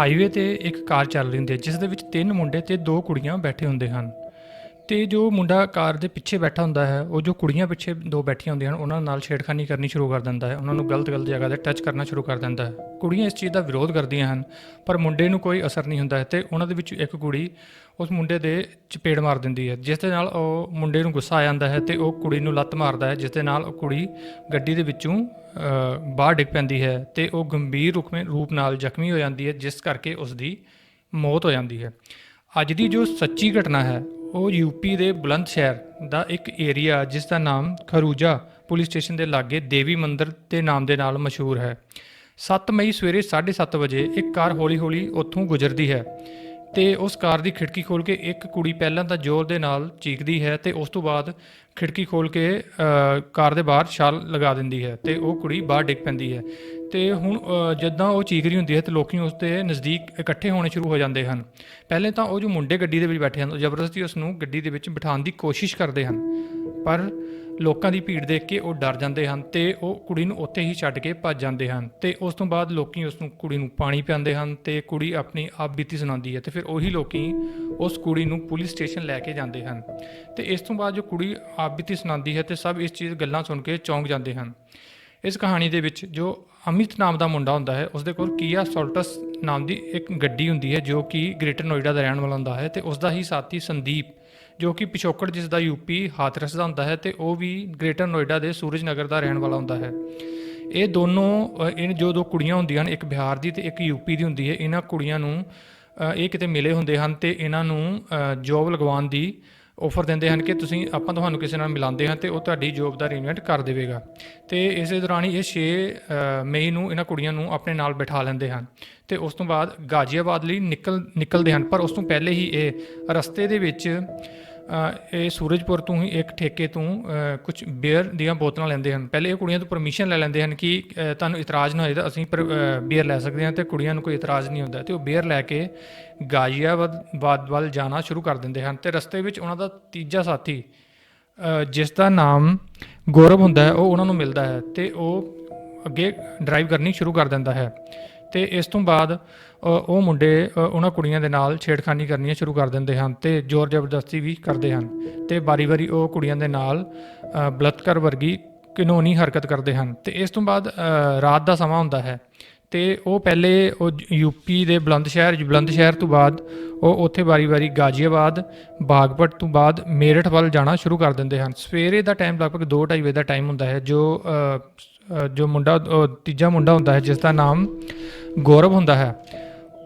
Highway ਤੇ ਇੱਕ ਕਾਰ ਚੱਲ ਰਹੀ ਹੁੰਦੀ ਹੈ, ਜਿਸ ਦੇ ਵਿੱਚ ਤਿੰਨ ਮੁੰਡੇ ਤੇ ਦੋ ਕੁੜੀਆਂ ਬੈਠੇ ਹੁੰਦੇ ਹਨ। ਤੇ ਜੋ ਮੁੰਡਾ ਕਾਰ ਦੇ ਪਿੱਛੇ ਬੈਠਾ ਹੁੰਦਾ ਹੈ, ਉਹ ਜੋ ਕੁੜੀਆਂ ਪਿੱਛੇ ਦੋ ਬੈਠੀਆਂ ਹੁੰਦੀਆਂ ਹਨ, ਉਹਨਾਂ ਨਾਲ ਛੇੜਖਾਨੀ ਕਰਨੀ ਸ਼ੁਰੂ ਕਰ ਦਿੰਦਾ ਹੈ। ਉਹਨਾਂ ਨੂੰ ਗਲਤ-ਗਲਤ ਜਗ੍ਹਾ ਤੇ ਟੱਚ ਕਰਨਾ ਸ਼ੁਰੂ ਕਰ ਦਿੰਦਾ ਹੈ। ਕੁੜੀਆਂ ਇਸ ਚੀਜ਼ ਦਾ ਵਿਰੋਧ ਕਰਦੀਆਂ ਹਨ, ਪਰ ਮੁੰਡੇ ਨੂੰ ਕੋਈ ਅਸਰ ਨਹੀਂ ਹੁੰਦਾ ਹੈ ਤੇ ਉਹਨਾਂ ਦੇ ਵਿੱਚ ਇੱਕ ਕੁੜੀ ਉਸ ਮੁੰਡੇ ਦੇ ਚਪੇੜ ਮਾਰ ਦਿੰਦੀ ਹੈ, ਜਿਸ ਦੇ ਨਾਲ ਉਹ ਮੁੰਡੇ ਨੂੰ ਗੁੱਸਾ ਆ ਜਾਂਦਾ ਹੈ ਤੇ ਉਹ ਕੁੜੀ ਨੂੰ ਲੱਤ ਮਾਰਦਾ ਹੈ, ਜਿਸ ਦੇ ਨਾਲ ਉਹ ਕੁੜੀ ਗੱਡੀ ਦੇ ਵਿੱਚੋਂ ਬਾਹਰ ਡਿੱਗ ਪੈਂਦੀ ਹੈ ਤੇ ਉਹ ਗੰਭੀਰ ਰੂਪ ਰੂਪ ਨਾਲ ਜ਼ਖਮੀ ਹੋ ਜਾਂਦੀ ਹੈ, ਜਿਸ ਕਰਕੇ ਉਸ ਦੀ ਮੌਤ ਹੋ ਜਾਂਦੀ ਹੈ। ਅੱਜ ਦੀ ਜੋ ਸੱਚੀ ਘਟਨਾ ਹੈ ਉਹ ਯੂਪੀ ਦੇ ਬੁਲੰਦ ਸ਼ਹਿਰ ਦਾ ਇੱਕ ਏਰੀਆ ਜਿਸ ਦਾ ਨਾਮ ਖਰੂਜਾ ਪੁਲਿਸ ਸਟੇਸ਼ਨ ਦੇ ਲਾਗੇ ਦੇਵੀ ਮੰਦਿਰ ਦੇ ਨਾਮ ਦੇ ਨਾਲ ਮਸ਼ਹੂਰ ਹੈ। 7 ਮਈ ਸਵੇਰੇ 7:30 ਵਜੇ ਇੱਕ ਕਾਰ ਹੌਲੀ-ਹੌਲੀ ਉੱਥੋਂ ਗੁਜ਼ਰਦੀ ਹੈ ਤੇ ਉਸ ਕਾਰ ਦੀ ਖਿੜਕੀ ਖੋਲ ਕੇ ਇੱਕ ਕੁੜੀ ਪਹਿਲਾਂ ਤਾਂ ਜ਼ੋਰ ਦੇ ਨਾਲ ਚੀਕਦੀ ਹੈ ਤੇ ਉਸ ਤੋਂ ਬਾਅਦ ਖਿੜਕੀ ਖੋਲ ਕੇ ਕਾਰ ਦੇ ਬਾਹਰ ਛਾਲ ਲਗਾ ਦਿੰਦੀ ਹੈ ਤੇ ਉਹ ਕੁੜੀ ਬਾਹਰ ਡਿੱਗ ਪੈਂਦੀ ਹੈ। ਤੇ ਹੁਣ ਅ, ਜਦੋਂ ਉਹ ਚੀਕ ਰਹੀ ਹੁੰਦੀ ਹੈ ਤੇ ਲੋਕੀ ਉਸ ਦੇ ਨਜ਼ਦੀਕ ਇਕੱਠੇ ਹੋਣੇ ਸ਼ੁਰੂ ਹੋ ਜਾਂਦੇ ਹਨ। ਪਹਿਲੇ ਤਾਂ ਉਹ ਜੋ ਮੁੰਡੇ ਗੱਡੀ ਦੇ ਵਿੱਚ ਬੈਠੇ ਹਨ ਉਹ ਜ਼ਬਰਦਸਤੀ ਉਸ ਨੂੰ ਗੱਡੀ ਦੇ ਵਿੱਚ ਬਿਠਾਉਣ ਦੀ ਕੋਸ਼ਿਸ਼ ਕਰਦੇ ਹਨ। ਪਰ ਲੋਕਾਂ ਦੀ ਭੀੜ ਦੇਖ ਕੇ ਉਹ ਡਰ ਜਾਂਦੇ ਹਨ ਤੇ ਉਹ ਕੁੜੀ ਨੂੰ ਉੱਥੇ ਹੀ ਛੱਡ ਕੇ ਭੱਜ ਜਾਂਦੇ ਹਨ ਤੇ ਉਸ ਤੋਂ ਬਾਅਦ ਲੋਕੀ ਉਸ ਨੂੰ ਕੁੜੀ ਨੂੰ ਪਾਣੀ ਪਿਆਉਂਦੇ ਹਨ ਤੇ ਕੁੜੀ ਆਪਣੀ ਆਪ ਬੀਤੀ ਸੁਣਾਉਂਦੀ ਹੈ ਤੇ ਫਿਰ ਉਹੀ ਲੋਕੀ ਉਸ ਕੁੜੀ ਨੂੰ ਪੁਲਿਸ ਸਟੇਸ਼ਨ ਲੈ ਕੇ ਜਾਂਦੇ ਹਨ ਤੇ ਇਸ ਤੋਂ ਬਾਅਦ ਜੋ ਕੁੜੀ ਆਪ ਬੀਤੀ ਸੁਣਾਉਂਦੀ ਹੈ ਤੇ ਸਭ ਇਸ ਚੀਜ਼ ਗੱਲਾਂ ਸੁਣ ਕੇ ਚੌਂਕ ਜਾਂਦੇ ਹਨ। ਇਸ ਕਹਾਣੀ ਦੇ ਵਿੱਚ ਜੋ ਅਮਿਤ ਨਾਮ ਦਾ ਮੁੰਡਾ ਹੁੰਦਾ ਹੈ ਉਸ ਦੇ ਕੋਲ ਕੀਆ ਸੋਲਟਸ ਨਾਮ ਦੀ ਇੱਕ ਗੱਡੀ ਹੁੰਦੀ ਹੈ, ਜੋ ਕਿ ਗ੍ਰੇਟਰ ਨੋਇਡਾ ਦਾ ਰਹਿਣ ਵਾਲਾ ਹੁੰਦਾ ਹੈ ਤੇ ਉਸ ਦਾ ਹੀ ਸਾਥੀ ਸੰਦੀਪ, ਜੋ ਕਿ ਪਿਛੋਕੜ ਜਿਸ ਦਾ ਯੂਪੀ ਹਾਥਰਸ ਦਾ ਹੁੰਦਾ ਹੈ ਤੇ ਉਹ ਵੀ ਗ੍ਰੇਟਰ ਨੋਇਡਾ ਦੇ ਸੂਰਜ ਨਗਰ ਦਾ ਰਹਿਣ ਵਾਲਾ ਹੁੰਦਾ ਹੈ। ਇਹ ਦੋਨੋਂ ਇਹ ਜੋ ਦੋ ਕੁੜੀਆਂ ਹੁੰਦੀਆਂ ਹਨ, ਇੱਕ ਬਿਹਾਰ ਦੀ ਤੇ ਇੱਕ ਯੂਪੀ ਦੀ ਹੁੰਦੀ ਹੈ, ਇਹਨਾਂ ਕੁੜੀਆਂ ਨੂੰ ਇਹ ਕਿਤੇ ਮਿਲੇ ਹੁੰਦੇ ਹਨ ਤੇ ਇਹਨਾਂ ਨੂੰ ਜੋਬ ਲਗਵਾਉਣ ਦੀ ਆਫਰ ਦਿੰਦੇ ਹਨ ਕਿ ਤੁਸੀਂ ਆਪਾਂ ਤੁਹਾਨੂੰ ਕਿਸੇ ਨਾਲ ਮਿਲਾਉਂਦੇ ਹਾਂ ਤੇ ਉਹ ਤੁਹਾਡੀ ਜੋਬ ਦਾ ਅਰੇਂਜਮੈਂਟ ਕਰ ਦੇਵੇਗਾ। ਤੇ ਇਸੇ ਦੌਰਾਨ ਹੀ ਇਹ 6 ਮਈ ਨੂੰ ਇਹਨਾਂ ਕੁੜੀਆਂ ਨੂੰ ਆਪਣੇ ਨਾਲ ਬਿਠਾ ਲੈਂਦੇ ਹਨ ਤੇ ਉਸ ਤੋਂ ਬਾਅਦ ਗਾਜ਼ੀਆਬਾਦ ਲਈ ਨਿਕਲ, ਨਿਕਲਦੇ ਹਨ। ਪਰ ਉਸ ਤੋਂ ਪਹਿਲੇ ਹੀ ਇਹ ਰਸਤੇ ਦੇ ਵਿੱਚ ਇਹ ਸੂਰਜਪੁਰ ਤੋਂ ਹੀ ਇੱਕ ਠੇਕੇ ਤੋਂ ਕੁਝ ਬੀਅਰ ਦੀਆਂ ਬੋਤਲਾਂ ਲੈਂਦੇ ਹਨ। ਪਹਿਲੇ ਇਹ ਕੁੜੀਆਂ ਤੋਂ ਪਰਮਿਸ਼ਨ ਲੈ ਲੈਂਦੇ ਹਨ ਕਿ ਤੁਹਾਨੂੰ ਇਤਰਾਜ਼ ਨਾ ਹੋਏ ਤਾਂ ਅਸੀਂ ਬੀਅਰ ਲੈ ਸਕਦੇ ਹਾਂ ਤੇ ਕੁੜੀਆਂ ਨੂੰ ਕੋਈ ਇਤਰਾਜ਼ ਨਹੀਂ ਹੁੰਦਾ। ਤੇ ਉਹ ਬੀਅਰ ਲੈ ਕੇ ਗਾਜ਼ੀਆਬਾਦ ਵੱਲ ਜਾਣਾ ਸ਼ੁਰੂ ਕਰ ਦਿੰਦੇ ਹਨ ਤੇ ਰਸਤੇ ਵਿੱਚ ਉਹਨਾਂ ਦਾ ਤੀਜਾ ਸਾਥੀ ਜਿਸ ਦਾ ਨਾਮ ਗੌਰਵ ਹੁੰਦਾ ਹੈ, ਉਹ ਉਹਨਾਂ ਨੂੰ ਮਿਲਦਾ ਹੈ ਤੇ ਉਹ ਅੱਗੇ ਡਰਾਈਵ ਕਰਨੀ ਸ਼ੁਰੂ ਕਰ ਦਿੰਦਾ ਹੈ। ਤੇ ਇਸ ਤੋਂ ਬਾਅਦ ਉਹ ਮੁੰਡੇ ਉਹਨਾਂ ਕੁੜੀਆਂ ਦੇ ਨਾਲ ਛੇੜਖਾਨੀ ਕਰਨੀਆਂ ਸ਼ੁਰੂ ਕਰ ਦਿੰਦੇ ਹਨ ਤੇ ਜ਼ੋਰ ਜ਼ਬਰਦਸਤੀ ਵੀ ਕਰਦੇ ਹਨ ਤੇ ਬਾਰੀ-ਬਾਰੀ ਉਹ ਕੁੜੀਆਂ ਦੇ ਨਾਲ ਅ, ਬਲਾਤਕਾਰ ਵਰਗੀ ਕਾਨੂੰਨੀ ਹਰਕਤ ਕਰਦੇ ਹਨ ਤੇ ਇਸ ਤੋਂ ਬਾਅਦ ਰਾਤ ਦਾ ਸਮਾਂ ਹੁੰਦਾ ਹੈ ਤੇ ਉਹ ਪਹਿਲੇ ਉਹ ਯੂਪੀ ਦੇ ਬੁਲੰਦ ਸ਼ਹਿਰ ਬੁਲੰਦ ਸ਼ਹਿਰ ਤੋਂ ਬਾਅਦ ਉਹ ਉੱਥੇ ਵਾਰੀ-ਵਾਰੀ ਗਾਜ਼ੀਆਬਾਦ ਬਾਗਪਟ ਤੋਂ ਬਾਅਦ ਮੇਰਠ ਵੱਲ ਜਾਣਾ ਸ਼ੁਰੂ ਕਰ ਦਿੰਦੇ ਹਨ। ਸਵੇਰੇ ਦਾ ਟਾਈਮ ਲਗਭਗ 2:30 ਵਜੇ ਦਾ ਟਾਈਮ ਹੁੰਦਾ ਹੈ ਜੋ ਜੋ ਮੁੰਡਾ ਤੀਜਾ ਮੁੰਡਾ ਹੁੰਦਾ ਹੈ ਜਿਸ ਦਾ ਨਾਮ ਗੌਰਵ ਹੁੰਦਾ ਹੈ,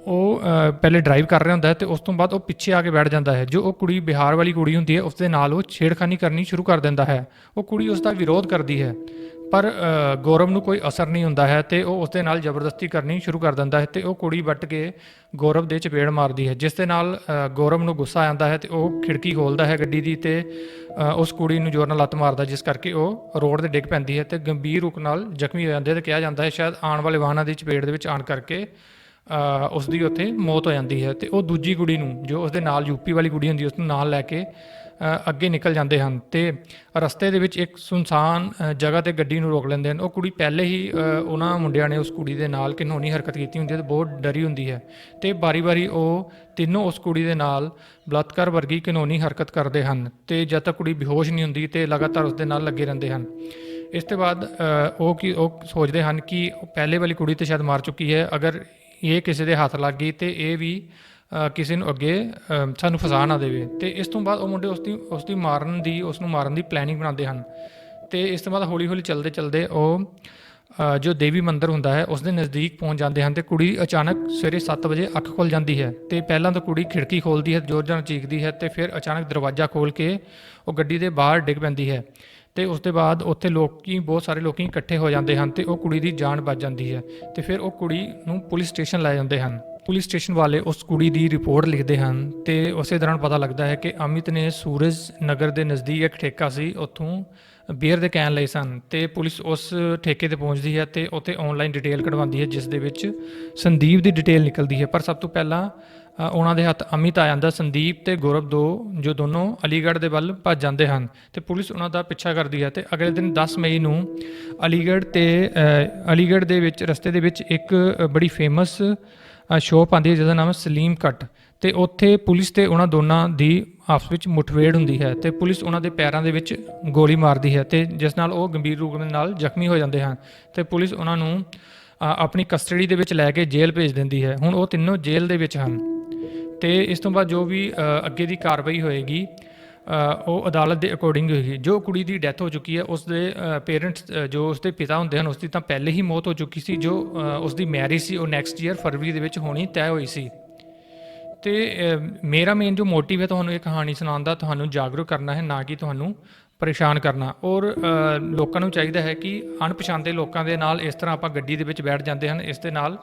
ਉਹ ਪਹਿਲੇ ਡਰਾਈਵ ਕਰ ਰਿਹਾ ਹੁੰਦਾ ਹੈ ਤੇ ਉਸ ਤੋਂ ਬਾਅਦ ਉਹ ਪਿੱਛੇ ਆ ਕੇ ਬੈਠ ਜਾਂਦਾ ਹੈ। ਜੋ ਉਹ ਕੁੜੀ ਬਿਹਾਰ ਵਾਲੀ ਕੁੜੀ ਹੁੰਦੀ ਹੈ ਉਸ ਦੇ ਨਾਲ ਉਹ ਛੇੜਖਾਨੀ ਕਰਨੀ ਸ਼ੁਰੂ ਕਰ ਦਿੰਦਾ ਹੈ। ਉਹ ਕੁੜੀ ਉਸ ਦਾ ਵਿਰੋਧ ਕਰਦੀ ਹੈ। ਪਰ ਗੌਰਵ ਨੂੰ ਕੋਈ ਅਸਰ ਨਹੀਂ ਹੁੰਦਾ ਹੈ ਤੇ ਉਹ ਉਸ ਦੇ ਨਾਲ ਜ਼ਬਰਦਸਤੀ ਕਰਨੀ ਸ਼ੁਰੂ ਕਰ ਦਿੰਦਾ ਹੈ ਤੇ ਉਹ ਕੁੜੀ ਵੱਟ ਕੇ ਗੌਰਵ ਦੇ ਚਪੇੜ ਮਾਰਦੀ ਹੈ ਜਿਸ ਦੇ ਨਾਲ ਗੌਰਵ ਨੂੰ ਗੁੱਸਾ ਆਉਂਦਾ ਹੈ ਤੇ ਉਹ ਖਿੜਕੀ ਖੋਲਦਾ ਹੈ ਗੱਡੀ ਦੀ ਤੇ ਉਸ ਕੁੜੀ ਨੂੰ ਜ਼ੋਰ ਨਾਲ ਲੱਤ ਮਾਰਦਾ ਜਿਸ ਕਰਕੇ ਉਹ ਰੋਡ ਤੇ ਡਿੱਗ ਪੈਂਦੀ ਹੈ ਤੇ ਗੰਭੀਰ ਰੂਪ ਨਾਲ ਜ਼ਖਮੀ ਹੋ ਜਾਂਦੀ ਹੈ ਤੇ ਕਿਹਾ ਜਾਂਦਾ ਹੈ ਸ਼ਾਇਦ ਆਉਣ ਵਾਲੇ ਵਾਹਨਾਂ ਦੀ ਚਪੇੜ ਦੇ ਵਿੱਚ ਆਣ ਕਰਕੇ ਅ, ਉਸ ਦੀ ਉੱਥੇ ਮੌਤ ਹੋ ਜਾਂਦੀ ਹੈ ਤੇ ਉਹ ਦੂਜੀ ਕੁੜੀ ਨੂੰ ਜੋ ਉਸ ਦੇ ਨਾਲ ਯੂਪੀ ਵਾਲੀ ਕੁੜੀ ਹੁੰਦੀ ਉਸ ਨੂੰ ਨਾਲ ਲੈ ਕੇ ਅੱਗੇ ਨਿਕਲ ਜਾਂਦੇ ਹਨ ਤੇ ਰਸਤੇ ਦੇ ਵਿੱਚ ਇੱਕ ਸੁਨਸਾਨ ਜਗ੍ਹਾ ਤੇ ਗੱਡੀ ਨੂੰ ਰੋਕ ਲੈਂਦੇ ਹਨ। ਉਹ ਕੁੜੀ ਪਹਿਲੇ ਹੀ ਉਹਨਾਂ ਮੁੰਡਿਆਂ ਨੇ ਉਸ ਕੁੜੀ ਦੇ ਨਾਲ ਘਿਨੌਣੀ ਹਰਕਤ ਕੀਤੀ ਹੁੰਦੀ ਹੈ ਤੇ ਬਹੁਤ ਡਰੀ ਹੁੰਦੀ ਹੈ ਤੇ ਬਾਰੀ-ਬਾਰੀ ਉਹ ਤਿੰਨੋਂ ਉਸ ਕੁੜੀ ਦੇ ਨਾਲ ਬਲਾਤਕਾਰ ਵਰਗੀ ਘਿਨੌਣੀ ਹਰਕਤ ਕਰਦੇ ਹਨ ਤੇ ਜਦ ਤੱਕ ਕੁੜੀ ਬੇਹੋਸ਼ ਨਹੀਂ ਹੁੰਦੀ ਤੇ ਲਗਾਤਾਰ ਉਸ ਦੇ ਨਾਲ ਲੱਗੇ ਰਹਿੰਦੇ ਹਨ। ਇਸ ਤੋਂ ਬਾਅਦ ਉਹ ਕੀ, ਉਹ ਸੋਚਦੇ ਹਨ ਕਿ ਪਹਿਲੇ ਵਾਲੀ ਕੁੜੀ ਤੇ ਸ਼ਾਇਦ ਮਾਰ ਚੁੱਕੀ ਹੈ। ਅਗਰ ਇਹ ਕਿਸੇ ਦੇ ਹੱਥ ਲੱਗ ਗਈ ਤੇ ਇਹ ਵੀ ਕਿਸੇ ਨੂੰ ਅੱਗੇ ਸਾਨੂੰ ਫਸਾ ਨਾ ਦੇਵੇ। ਤੇ ਇਸ ਤੋਂ ਬਾਅਦ ਉਹ ਮੁੰਡੇ ਉਸ ਦੀ ਉਸ ਦੀ ਮਾਰਨ ਦੀ ਉਸ ਨੂੰ ਮਾਰਨ ਦੀ ਪਲੈਨਿੰਗ ਬਣਾਉਂਦੇ ਹਨ। ਤੇ ਇਸ ਤੋਂ ਬਾਅਦ ਹੌਲੀ ਹੌਲੀ ਚੱਲਦੇ ਚੱਲਦੇ ਉਹ ਜੋ ਦੇਵੀ ਮੰਦਰ ਹੁੰਦਾ ਹੈ ਉਸ ਦੇ ਨਜ਼ਦੀਕ ਪਹੁੰਚ ਜਾਂਦੇ ਹਨ ਤੇ ਕੁੜੀ ਅਚਾਨਕ ਸਵੇਰੇ 7 ਵਜੇ ਅੱਖ ਖੁੱਲ ਜਾਂਦੀ ਹੈ। ਤੇ ਪਹਿਲਾਂ ਤਾਂ ਕੁੜੀ ਖਿੜਕੀ ਖੋਲਦੀ ਹੈ, ਜ਼ੋਰ ਨਾਲ ਚੀਕਦੀ ਹੈ ਤੇ ਫਿਰ ਅਚਾਨਕ ਦਰਵਾਜ਼ਾ ਖੋਲ ਕੇ ਉਹ ਗੱਡੀ ਦੇ ਬਾਹਰ ਡਿੱਗ ਪੈਂਦੀ ਹੈ। ਤੇ ਉਸ ਤੋਂ ਬਾਅਦ ਉੱਥੇ ਲੋਕੀ, ਬਹੁਤ ਸਾਰੇ ਲੋਕੀ ਇਕੱਠੇ ਹੋ ਜਾਂਦੇ ਹਨ ਤੇ ਉਹ ਕੁੜੀ ਦੀ ਜਾਨ ਬਚ ਜਾਂਦੀ ਹੈ। ਤੇ ਫਿਰ ਉਹ ਕੁੜੀ ਨੂੰ ਪੁਲਿਸ ਸਟੇਸ਼ਨ ਲੈ ਜਾਂਦੇ ਹਨ। ਪੁਲਿਸ ਸਟੇਸ਼ਨ ਵਾਲੇ ਉਸ ਕੁੜੀ ਦੀ ਰਿਪੋਰਟ ਲਿਖਦੇ ਹਨ ਤੇ ਉਸੇ ਦੌਰਾਨ ਪਤਾ ਲੱਗਦਾ ਹੈ ਕਿ ਅਮਿਤ ਨੇ ਸੂਰਜ ਨਗਰ ਦੇ ਨਜ਼ਦੀਕ ਇੱਕ ਠੇਕਾ ਸੀ, ਉੱਥੋਂ ਬੀਅਰ ਦੇ ਕੈਨ ਲਈ ਸਨ ਤੇ ਪੁਲਿਸ ਉਸ ਠੇਕੇ ਤੇ ਪਹੁੰਚਦੀ ਹੈ ਤੇ ਉੱਥੇ ਆਨਲਾਈਨ ਡਿਟੇਲ ਕਢਵਾਉਂਦੀ ਹੈ, ਜਿਸ ਦੇ ਵਿੱਚ ਸੰਦੀਪ ਦੀ ਡਿਟੇਲ ਨਿਕਲਦੀ ਹੈ। ਪਰ ਸਭ ਤੋਂ ਪਹਿਲਾਂ ਉਹਨਾਂ ਦੇ ਹੱਥ ਅਮਿਤ ਆ ਜਾਂਦਾ, ਸੰਦੀਪ ਤੇ ਗੌਰਵ ਦੋ, ਜੋ ਦੋਨੋਂ ਅਲੀਗੜ੍ਹ ਦੇ ਵੱਲ ਭੱਜ ਜਾਂਦੇ ਹਨ ਤੇ ਪੁਲਿਸ ਉਹਨਾਂ ਦਾ ਪਿੱਛਾ ਕਰਦੀ ਹੈ ਤੇ ਅਗਲੇ ਦਿਨ 10 ਮਈ ਨੂੰ ਅਲੀਗੜ੍ਹ ਤੇ ਅਲੀਗੜ੍ਹ ਦੇ ਵਿੱਚ, ਰਸਤੇ ਦੇ ਵਿੱਚ ਇੱਕ ਬੜੀ ਫੇਮਸ ਸ਼ੋਪ ਆਉਂਦੀ ਹੈ, ਜਿਹਦਾ ਨਾਮ ਹੈ ਸਲੀਮ ਕੱਟ। ਤੇ ਉੱਥੇ ਪੁਲਿਸ ਤੇ ਉਹਨਾਂ ਦੋਨਾਂ ਦੀ ਆਪਸ ਵਿੱਚ ਮੁਠਭੇੜ ਹੁੰਦੀ ਹੈ ਤੇ ਪੁਲਿਸ ਉਹਨਾਂ ਦੇ ਪੈਰਾਂ ਦੇ ਵਿੱਚ ਗੋਲੀ ਮਾਰਦੀ ਹੈ ਤੇ ਜਿਸ ਨਾਲ ਉਹ ਗੰਭੀਰ ਰੂਪ ਦੇ ਨਾਲ ਜ਼ਖਮੀ ਹੋ ਜਾਂਦੇ ਹਨ। ਤੇ ਪੁਲਿਸ ਉਹਨਾਂ ਨੂੰ ਆਪਣੀ ਕਸਟਡੀ ਦੇ ਵਿੱਚ ਲੈ ਕੇ ਜੇਲ੍ਹ ਭੇਜ ਦਿੰਦੀ ਹੈ। ਹੁਣ ਉਹ ਤਿੰਨੋਂ ਜੇਲ੍ਹ ਦੇ ਵਿੱਚ ਹਨ। ਤੇ ਇਸ ਤੋਂ ਬਾਅਦ ਜੋ ਵੀ ਅੱਗੇ ਦੀ ਕਾਰਵਾਈ ਹੋਏਗੀ ਉਹ ਅਦਾਲਤ ਦੇ ਅਕੋਰਡਿੰਗ ਹੋਏਗੀ ਜੋ ਕੁੜੀ ਦੀ ਡੈਥ ਹੋ ਚੁੱਕੀ ਹੈ ਉਸ ਦੇ ਪੇਰੈਂਟਸ ਜੋ ਉਸ ਦੇ ਪਿਤਾ ਹੁੰਦੇ ਹਨ ਉਸ ਦੀ ਤਾਂ ਪਹਿਲੇ ਹੀ ਮੌਤ ਹੋ ਚੁੱਕੀ ਸੀ ਜੋ ਅ, ਉਸ ਦੀ ਮੈਰਿਜ ਸੀ ਉਹ ਨੈਕਸਟ ਈਅਰ ਫਰਵਰੀ ਦੇ ਵਿੱਚ ਹੋਣੀ ਤੈਅ ਹੋਈ ਸੀ। ਤੇ ਮੇਰਾ ਮੇਨ ਜੋ ਮੋਟਿਵ ਹੈ ਤੁਹਾਨੂੰ ਇਹ ਕਹਾਣੀ ਸੁਣਾਉਣ ਦਾ ਤੁਹਾਨੂੰ ਜਾਗਰੂਕ ਕਰਨਾ ਹੈ ਨਾ ਕਿ ਤੁਹਾਨੂੰ ਪਰੇਸ਼ਾਨ ਕਰਨਾ। ਔਰ ਲੋਕਾਂ ਨੂੰ ਚਾਹੀਦਾ ਹੈ ਕਿ ਅਣਪਛਾਤੇ ਲੋਕਾਂ ਦੇ ਨਾਲ ਇਸ ਤਰ੍ਹਾਂ ਆਪਾਂ ਗੱਡੀ ਦੇ ਵਿੱਚ ਬੈਠ ਜਾਂਦੇ ਹਨ ਇਸ ਦੇ ਨਾਲ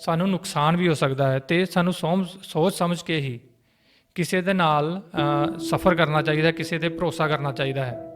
ਸਾਨੂੰ ਨੁਕਸਾਨ ਵੀ ਹੋ ਸਕਦਾ ਹੈ ਤੇ ਸਾਨੂੰ ਸੋਮ- ਸੋਚ ਸਮਝ ਕੇ ਹੀ ਕਿਸੇ ਦੇ ਨਾਲ ਸਫਰ ਕਰਨਾ ਚਾਹੀਦਾ ਕਿਸੇ ਤੇ ਭਰੋਸਾ ਕਰਨਾ ਚਾਹੀਦਾ ਹੈ।